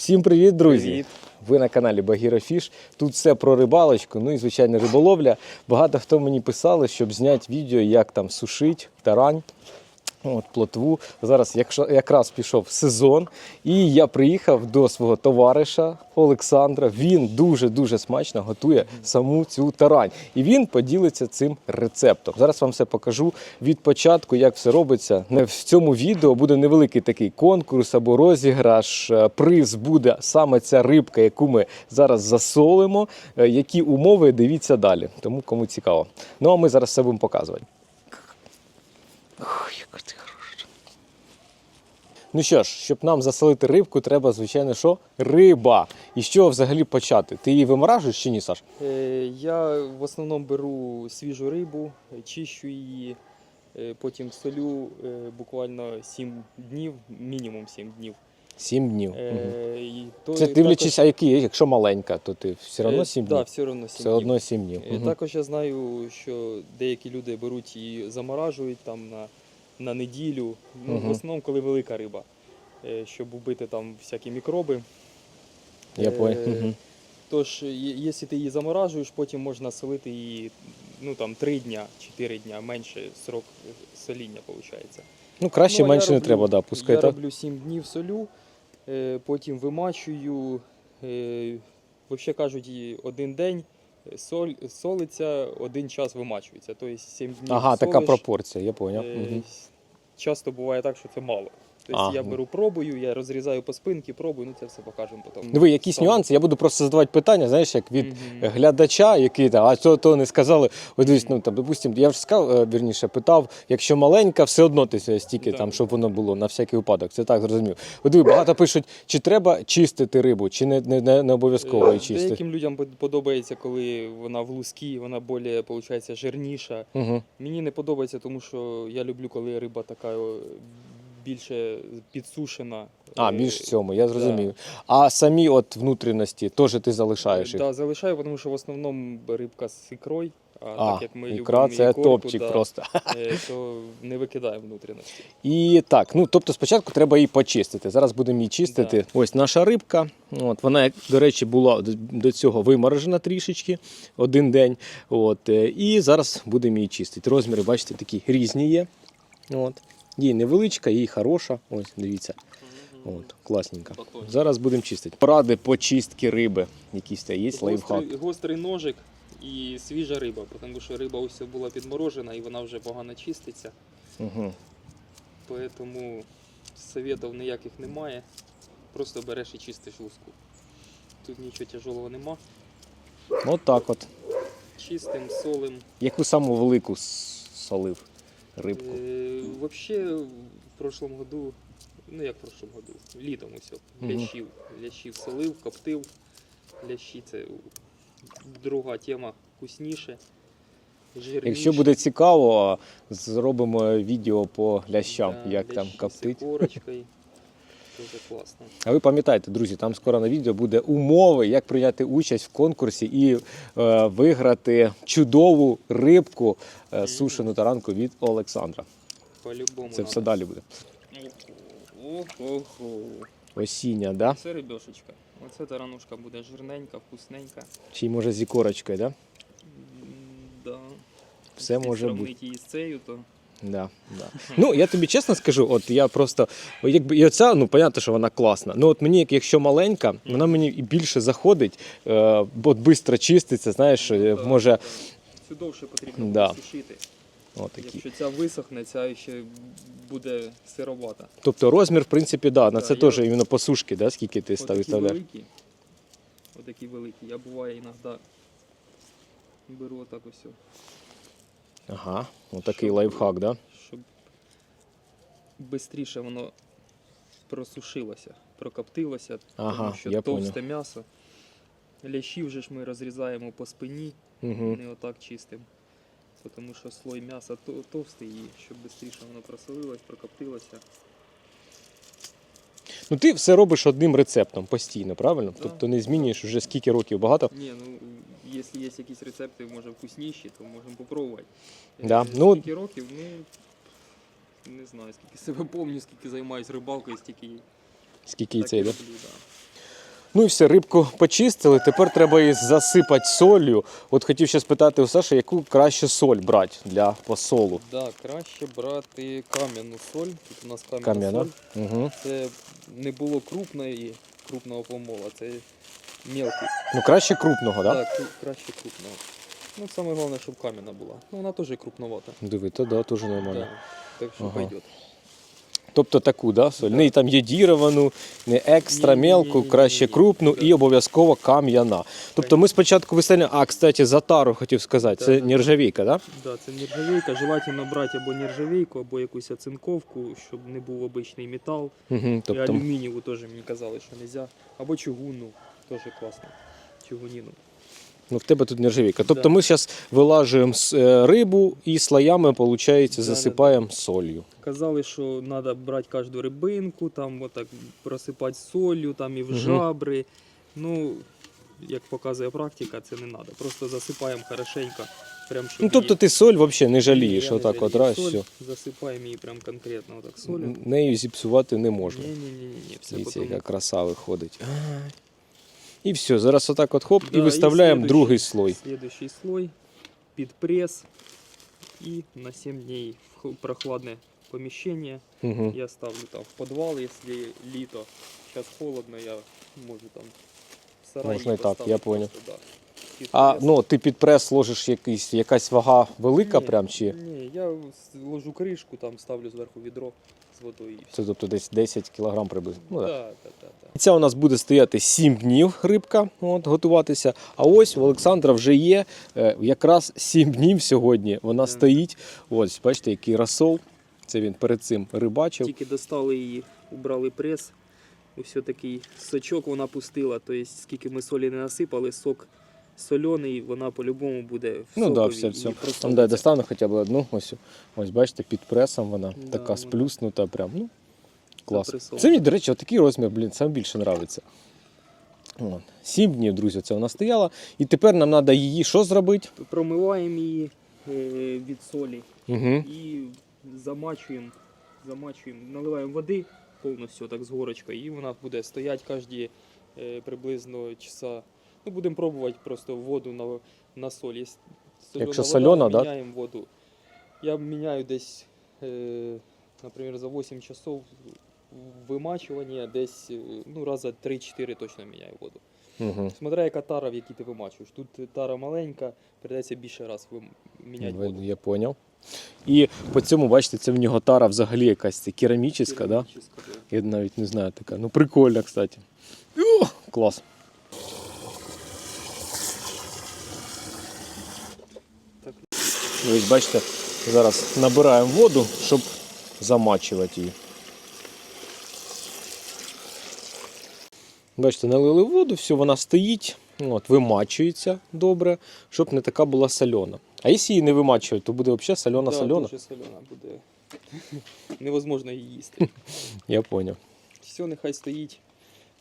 Всім привіт, друзі! Привіт. Ви на каналі Багірофіш. Тут все про рибалочку, ну і звичайно риболовля. Багато хто мені писали, щоб зняти відео, як там сушить тарань. От, плотву. Зараз якраз пішов сезон, і я приїхав до свого товариша Олександра. Він дуже-дуже смачно готує саму цю тарань. І він поділиться цим рецептом. Зараз вам все покажу від початку, як все робиться. В цьому відео буде невеликий такий конкурс або розіграш. Е, Приз буде саме ця рибка, яку ми зараз засолимо. Е, Які умови дивіться далі. Тому кому цікаво. Ну а ми зараз все будемо показувати. Яка ти. Ну що ж, щоб нам засолити рибку, треба, звичайно, що риба. І з чого взагалі почати? Ти її виморажуєш чи ні, Саш? Е, Я в основному беру свіжу рибу, е, чищу її, е, потім солю е, буквально 7 днів, мінімум 7 днів. Сім днів. Е, і то Це дивлячись, а які, якщо маленька, то ти все одно сім Так, все одно 7 Все днів. одно сім днів. Е, Мгм. Також я знаю, що деякі люди беруть і заморажують там на, на неділю. Ну, Мгм. В основному, коли велика риба, е, щоб убити там всякі мікроби. Я Е, понял. Мгм. Тож, є- якщо ти її заморажуєш, потім можна солити її ну, там, 3 дня, 4 дня, менше срок е, соління виходить. Ну, краще Ну, а я менше не роблю- треба, да, пускай Я так. роблю 7 днів солю, е, потім вимачую. Е, Взагалі кажуть, і один день соль, солиться, один час вимачується. Тобто 7 днів Ага, така солиш, пропорція, я поняв. е, Мгм. Часто буває так, що це мало. Тобто А, я ну. беру пробую, я розрізаю по спинці, пробую, ну це все покажемо потім. Диви, якісь Сам. нюанси, я буду просто задавати питання, знаєш, як від Мгм. глядача, який там, а то, то не сказали. От дивись, ну там, допустим, я вже сказав, е, вірніше, питав, якщо маленька, все одно ти стільки Да. там, щоб воно було на всякий випадок. Це так зрозумів. От диви, багато пишуть, чи треба чистити рибу, чи не, не, не, не обов'язково Е, її чистити. Деяким людям подобається, коли вона в лускі, вона більш, виходить, жирніша. Угу. Мені не подобається, тому що я люблю, коли риба така більше підсушена. А, Е, більш в цьому, я зрозумів. А самі от внутрішності теж ти залишаєш їх. Да, залишаю, тому що в основному рибка з ікрою, а, А, так як ми ікра любимо це ікорку, топчик да, просто. е, то не викидаємо внутрішності. І так, ну тобто спочатку треба її почистити. Зараз будемо її чистити. Ось наша рибка. От вона, до речі, була до- до цього виморожена трішечки один день. От, е, і зараз будемо її чистити. Розміри, бачите, такі різні є. От. Їй невеличка, їй хороша. Ось, дивіться. От, класненька. Зараз будемо чистити. Поради по чистки риби. Якісь є лайфхак. Гострий, гострий ножик і свіжа риба, тому що риба ось була підморожена і вона вже погано чиститься. Угу. Поэтому советів ніяких немає. Просто береш і чистиш луску. Тут нічого тяжелого нема. От так от. Чистим, солим. Яку саму велику солив рибку? Е, Вообще в прошлом году, ну як в прошлом году, літом усе, Мгм. лящів. Лящів солив, коптив. Лящі це друга тема вкусніше. Жирніше. Якщо буде цікаво, зробимо відео по лящам, Да, як там лящі з коптить. ікорочкою. Дуже класно. А ви пам'ятаєте, друзі, там скоро на відео буде умови, як прийняти участь в конкурсі і е, виграти чудову рибку е, сушену таранку від Олександра. По-любому. Це все далі буде. Ого. Осіння, да? Це рибешечка. Оце таранушка буде жирненька, вкусненька. Чи може з ікорочкою, да? М, Да. Все Якщо може бути. сравнити її з цією, то Да, да. Ну, я тобі чесно скажу, от я просто, якби і оця, ну, понятно, що вона класна. Ну, от мені, як- якщо маленька, вона мені і більше заходить, е, бо от швидко чиститься, знаєш, е, може, да. Цю довше потрібно Да. буде сушити. отакі. Якщо ця висохне, ця ще буде сировата. Тобто розмір, в принципі, да, на Да, це я- теж іменно по сушки, да, скільки ти став Отакі виставляєш. великі. Отакі великі. Я буває іноді беру отак ось, Ага, отакий Щоб- лайфхак, да? щоб швидше воно просушилося, прокоптилося, Ага, тому що я товсте м'ясо. Лящів же ж ми розрізаємо по спині, Угу. не отак чистим. Тому що слой м'яса товстий і щоб швидше воно просолилось, прокоптилося. Ну ти все робиш одним рецептом постійно, правильно? Да. Тобто не змінюєш вже скільки років багато. Ні, ну якщо є якісь рецепти, може вкусніші, то можемо попробувати. Да, Е, ну- Скільки років, ну не знаю, скільки себе пам'ятаю, скільки займаюсь рибалкою, стільки Скільки і цей, да? Ну і все, рибку почистили. Тепер треба її засипати солью. От хотів ще спитати у Саші, яку краще соль брати для посолу. Да, краще брати кам'яну соль. Тут у нас кам'яна Кам'яна. соль. Угу. Це не було крупної, крупного помола, це мелкий. Ну краще крупного, так? Да? Так, краще крупного. Ну, саме головне, щоб кам'яна була. Ну, вона теж крупновата. Диви, то да, теж нормально. Да. Так що Ага. пойдет. Тобто таку, да, соль? Не там єдіровану, не екстра мелку, краще крупну і обов'язково кам'яна. Тобто ми спочатку виставляємо, а, кстати, за тару хотів сказати, це Да-да-да. так? Це нержавійка. Желательно брати або нержавійку, або якусь оцинковку, щоб не був обичний метал. Да? Угу, І тобто, алюмінієву теж мені казали, що не можна. Або чугунну, теж класно. Чугуніну. Ну, в тебе тут нержавійка. Тобто Да. ми зараз вилажуємо е, рибу і слоями, виходить, засипаємо солью. Казали, що треба брати кожну рибинку, там отак просипати солью, там і в Мгм. жабри. Ну, як показує практика, це не треба. Просто засипаємо хорошенько. Прям, щоб Ну, тобто її- ти соль взагалі не жалієш, отак от раз, Соль, все. Засипаємо її прям конкретно отак солью. Нею зіпсувати не можна. Ні, ні, ні, ні, ні. Все Дивіться, потім. яка краса виходить. І все, зараз отак от хоп, Да, і виставляємо слідуючий- другий слой. Следующий слой під прес і на 7 днів в прохладне поміщення. Угу. Я ставлю там в подвал, якщо літо. Зараз холодно, я можу там в сараї Можна і так, я просто, да. А ну, ти під прес ложиш якийсь, якась вага велика Ні, прям чи? Ні, я ложу кришку, там ставлю зверху відро з водою. Це тобто десь 10 кг приблизно. Ну, да, да, да. Ця у нас буде стояти 7 днів рибка, от, готуватися. А ось у Олександра вже є е, якраз 7 днів сьогодні. Вона Так. стоїть. Ось, бачите, який розсол. Це він перед цим рибачив. Тільки достали її, убрали прес. Ось такий сочок вона пустила. Тобто, скільки ми солі не насипали, сок соляний, вона по-любому буде в Ну да, все, все. Там дай достану хоча б одну. Ось, ось бачите, під пресом вона Да, така вона- сплюснута. Прям. Ну, клас. Це мені, до речі, такий розмір, блін, сам більше подобається. Сім днів, друзі, це вона стояла. І тепер нам треба її що зробити? Промиваємо її е, від солі Угу. і замачуємо, замачуємо, наливаємо води повністю так з горочкою, і вона буде стояти кожні е, приблизно часа. Ну, будемо пробувати просто воду на, на соль. Є сольона Якщо вода, сольона, да? міняємо воду. Я міняю десь, е, наприклад, за 8 часов вимачування, десь е, ну, раза 3-4 точно міняю воду. Угу. Смотря яка тара, в якій ти вимачуєш. Тут тара маленька, придеться більше раз міняти воду. Я зрозумів. І по цьому, бачите, це в нього тара взагалі якась це керамічна, да? Да. Я навіть не знаю така. Ну прикольно, кстати. О, клас. Так. Ну, Ось бачите, зараз набираємо воду, щоб замачувати її. Бачите, налили воду, все, вона стоїть, от, вимачується добре, щоб не така була сольона. А якщо її не вимачувати, то буде взагалі сольона Да, сольона. Буде. Невозможно її їсти. Я зрозумів. Все, нехай стоїть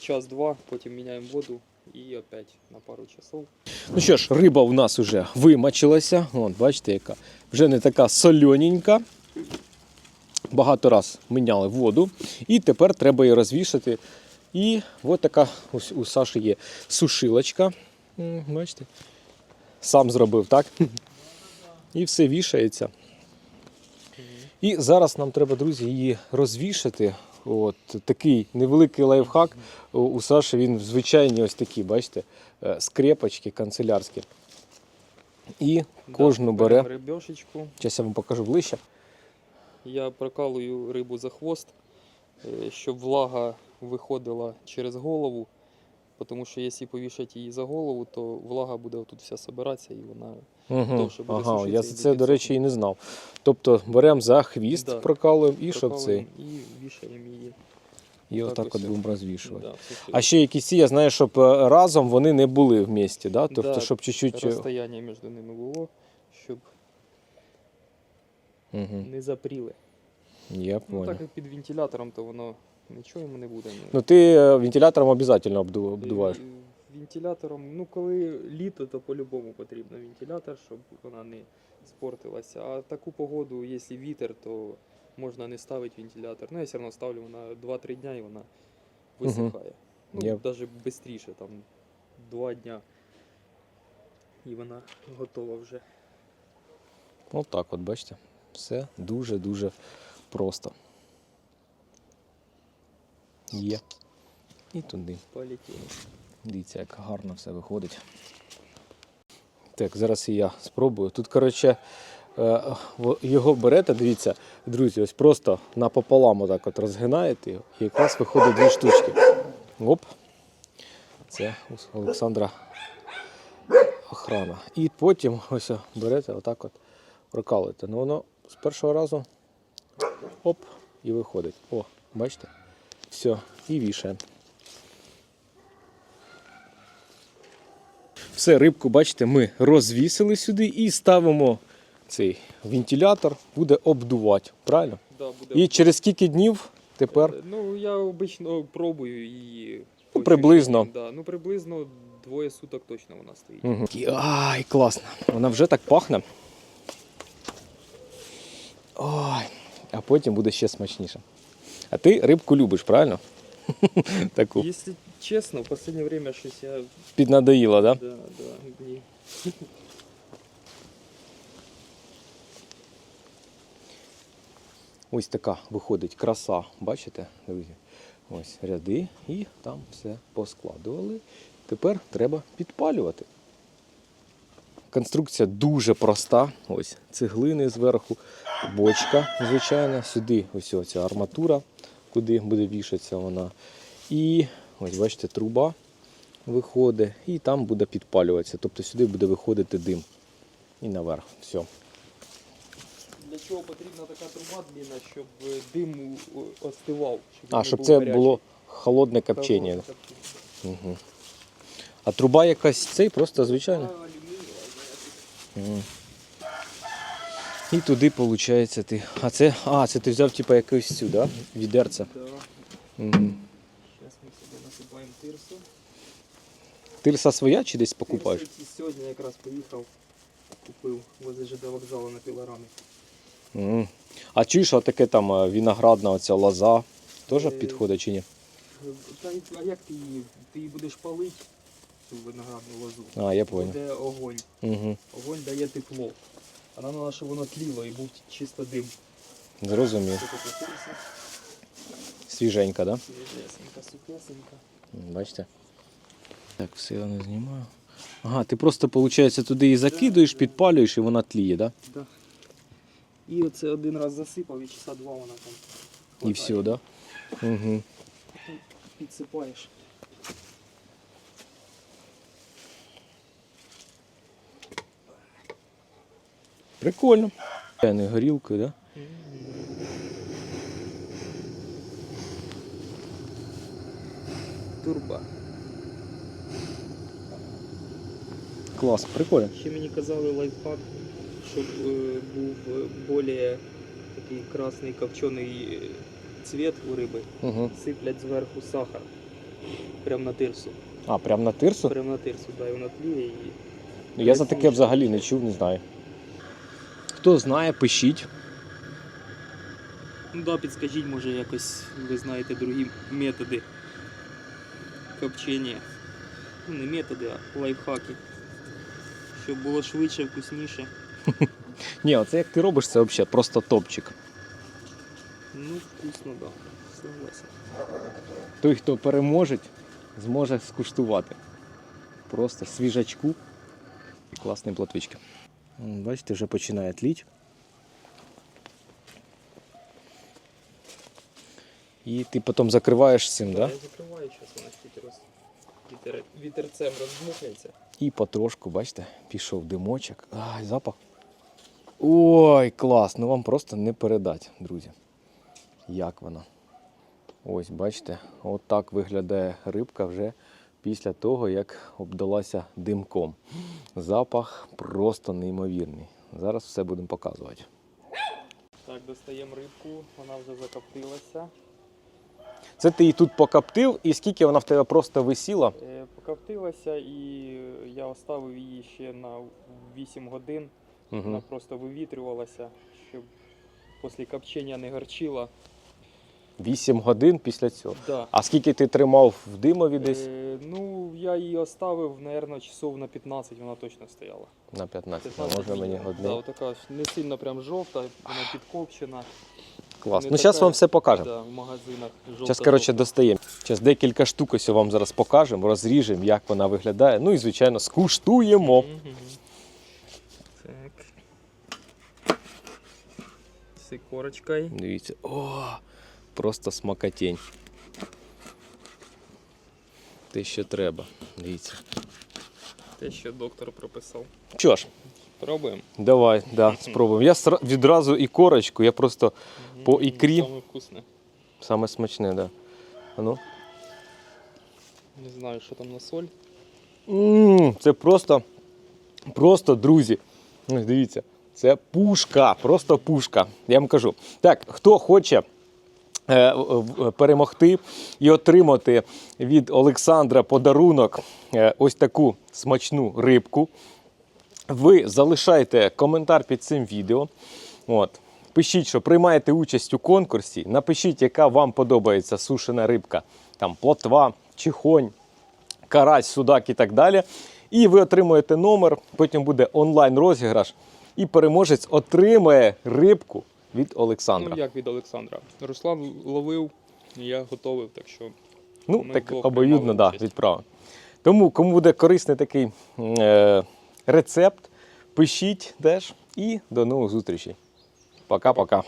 час-два, потім міняємо воду і опять на пару часов. Ну що ж, риба у нас вже вимачилася. От, бачите, яка вже не така солененька. Багато раз міняли воду. І тепер треба її розвішати. І от така ось у Саші є сушилочка. Бачите? Сам зробив, так? І все вішається. І зараз нам треба, друзі, її розвішати. От такий невеликий лайфхак. У- Саші він звичайні ось такі, бачите, е, скрепочки канцелярські. І кожну Да, бере. Зараз я вам покажу ближче. Я прокалую рибу за хвост, е, щоб влага виходила через голову. Тому що якщо повішати її за голову, то влага буде тут вся собиратися і вона Угу. Буде Ага, я за це, до речі, і не знав. Тобто беремо за хвіст, Да. прокалуємо і щоб цей. і вішаємо її. І отак от будемо розвішувати. Да, А ще якісь ці, я знаю, щоб е, разом вони не були в місті, да? тобто, Да, щоб чуть-чуть. розстояння між ними було, щоб Угу. не запріли. Я Ну, понял. так як під вентилятором, то воно нічого йому не буде. Ну ти е, вентилятором обов'язково обдуваєш. Вентилятором, ну коли літо, то по-любому потрібно вентилятор, щоб вона не спортилася. А таку погоду, якщо вітер, то можна не ставити вентилятор. Ну я все одно ставлю на 2-3 дня і вона висихає. Ну, Я- навіть швидше, там два дня. І вона готова вже. Отак, от бачите, все дуже-дуже просто. Є. І туди. Полетіла. Дивіться, як гарно все виходить. Так, зараз і я спробую. Тут, коротше, е, його берете, дивіться, друзі, ось просто напополам отак от розгинаєте і якраз виходить дві штучки. Оп. Це Олександра охрана. І потім ось берете отак от прокалуєте. Ну воно з першого разу оп, і виходить. О, бачите? Все, і вішаємо. Все, рибку, бачите, ми розвісили сюди і ставимо цей вентилятор, буде обдувати. Правильно? Да, буде І через скільки днів тепер Е, Ну, я обично пробую її. Ну, приблизно. Да. Ну, приблизно двоє суток точно вона стоїть. Угу. Ай, класно. Вона вже так пахне. Ой, а потім буде ще смачніше. А ти рибку любиш, правильно? Таку. Якщо чесно, в останнє время щось я. Піднадоїла, так? Да? Да, да, ні. Ось така виходить краса, бачите, друзі? Ось ряди і там все поскладували. Тепер треба підпалювати. Конструкція дуже проста. Ось цеглини зверху, бочка, звичайно, сюди ось ця арматура, куди буде вішатися вона. І ось бачите, труба виходить, і там буде підпалюватися. Тобто сюди буде виходити дим. І наверх. Все. Для чого потрібна така труба длинна, щоб е, дим остивав? Щоб А, щоб був це гарячий. було холодне копчення. Угу. А труба якась цей, просто звичайно. А, алюмінієва, знаєте. Мгм. І туди, виходить, ти. А це. А, це ти взяв типу якусь цю, да? Відерце. Да. Угу. Насипаємо тирсу. Тирса своя чи десь покупаєш? Тирсу Сьогодні якраз поїхав, купив возле ЖД вокзалу на пілорамі. Угу. А чуєш, а таке там е, виноградна оця лоза теж Е, підходить чи ні? Та, а як ти її? Ти її будеш палити, цю виноградну лозу? А, я понял. Буде огонь. Угу. Огонь дає тепло. А нам треба, щоб воно тліло і був чисто дим. Зрозумів. Свіженька, да? свіжесенька, сухесенька. Бачите? Так, все я не знімаю. Ага, ти просто, виходить, туди її закидуєш, підпалюєш і вона тліє, да? Да. І оце один раз засипав і часа два вона там. І все, да? Угу. Підсипаєш. Прикольно. Не горілкою, да? Турба. Клас, прикольно. Ще мені казали лайфхак, щоб е, був е, більш такий красний копчений е, цвіт у риби. Угу. Сиплять зверху сахар. Прям на тирсу. А, прям на тирсу? Прям на тирсу, да, і вона тліє і. Ну, Я за таке взагалі не чув, не знаю. Хто знає, пишіть. Ну да, підскажіть, може якось ви знаєте другі методи копчення. Ну не методи, а лайфхаки. Щоб було швидше, вкусніше. Ні, оце як ти робиш, це взагалі просто топчик. Ну, вкусно, да. Согласен. Той, хто переможе, зможе скуштувати. Просто свіжачку класні платвички. Бачите, вже починає тліть. І ти потім закриваєш цим, Да, да? Я закриваю, зараз вона чуть роз... вітер... вітерцем роздмухається. І потрошку, бачите, пішов димочок. Ай, запах. Ой, клас! Ну вам просто не передать, друзі. Як вона. Ось, бачите, от так виглядає рибка вже після того, як обдалася димком. Запах просто неймовірний. Зараз все будемо показувати. Так, достаємо рибку, вона вже закоптилася. Це ти її тут покоптив, і скільки вона в тебе просто висіла? Е, Покоптилася і я оставив її ще на 8 годин. Вона Угу. просто вивітрювалася, щоб після копчення не горчила. 8 годин після цього. Да. А скільки ти тримав в димові десь? Е, ну, я її оставив, мабуть, часов на 15 вона точно стояла. На 15. 15 Можна мені годин. Да, така не сильно прям жовта, вона підкопчена. Клас. не Ну зараз вам все покажемо. Да, в магазинах. Зараз, коротше, достаємо. Зараз декілька штук ось вам зараз покажемо, розріжемо, як вона виглядає. Ну і, звичайно, скуштуємо. Так. З ікорочкою. Дивіться. О, просто смакотень. Те, що треба. Дивіться. Те, що доктор прописав. Що ж, Пробуємо. давай, да, спробуємо. Я відразу і корочку, я просто По ікрі. Саме вкусне. саме смачне, да. А ну. Не знаю, що там на соль. М, Це просто, просто, друзі. Ось Дивіться, це пушка, просто пушка. Я вам кажу. Так, хто хоче е, перемогти і отримати від Олександра подарунок е, ось таку смачну рибку, ви залишайте коментар під цим відео. От. Пишіть, що приймаєте участь у конкурсі. Напишіть, яка вам подобається сушена рибка, там плотва, чихонь, карась, судак і так далі. І ви отримуєте номер, потім буде онлайн розіграш, і переможець отримає рибку від Олександра. Ну, як від Олександра. Руслан ловив, я готовив, так що. Ну, Ми так обоюдно да, участь. Тому, кому буде корисний такий е, рецепт, пишіть теж і до нових зустрічей. Пока-пока.